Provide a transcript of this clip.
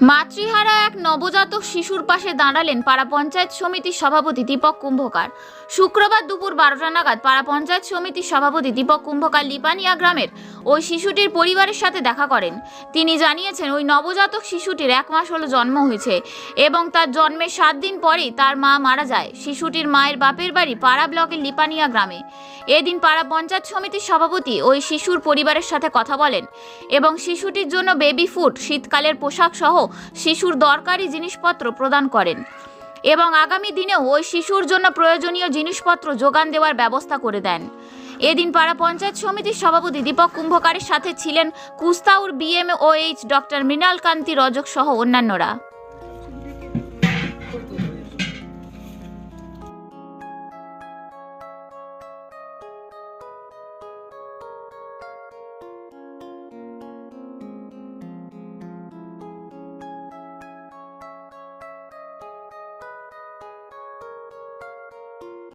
মাতৃহারা এক নবজাতক শিশুর পাশে দাঁড়ালেন পাড়া পঞ্চায়েত সমিতির সভাপতি দীপক কুম্ভকার। শুক্রবার দুপুর বারোটা নাগাদ পাড়া পঞ্চায়েত সমিতির সভাপতি দীপক কুম্ভকার লিপানিয়া গ্রামের ওই শিশুটির পরিবারের সাথে দেখা করেন। তিনি জানিয়েছেন, ওই নবজাতক শিশুটির এক মাস হলো জন্ম হয়েছে এবং তার জন্মের সাত দিন পরেই তার মা মারা যায়। শিশুটির মায়ের বাপের বাড়ি পাড়া ব্লকের লিপানিয়া গ্রামে। এদিন পাড়া পঞ্চায়েত সমিতির সভাপতি ওই শিশুর পরিবারের সাথে কথা বলেন এবং শিশুটির জন্য বেবি ফুড শীতকালের পোশাক সহ শিশুর দরকারি জিনিসপত্র প্রদান করেন এবং আগামী দিনেও ওই শিশুর জন্য প্রয়োজনীয় জিনিসপত্র যোগান দেওয়ার ব্যবস্থা করে দেন। এদিন পাড়া পঞ্চায়েত সমিতির সভাপতি দীপক কুম্ভকারের সাথে ছিলেন কুস্তাউর বিএমওএইচ ডক্টর মৃণাল কান্তি রজক সহ অন্যান্যরা।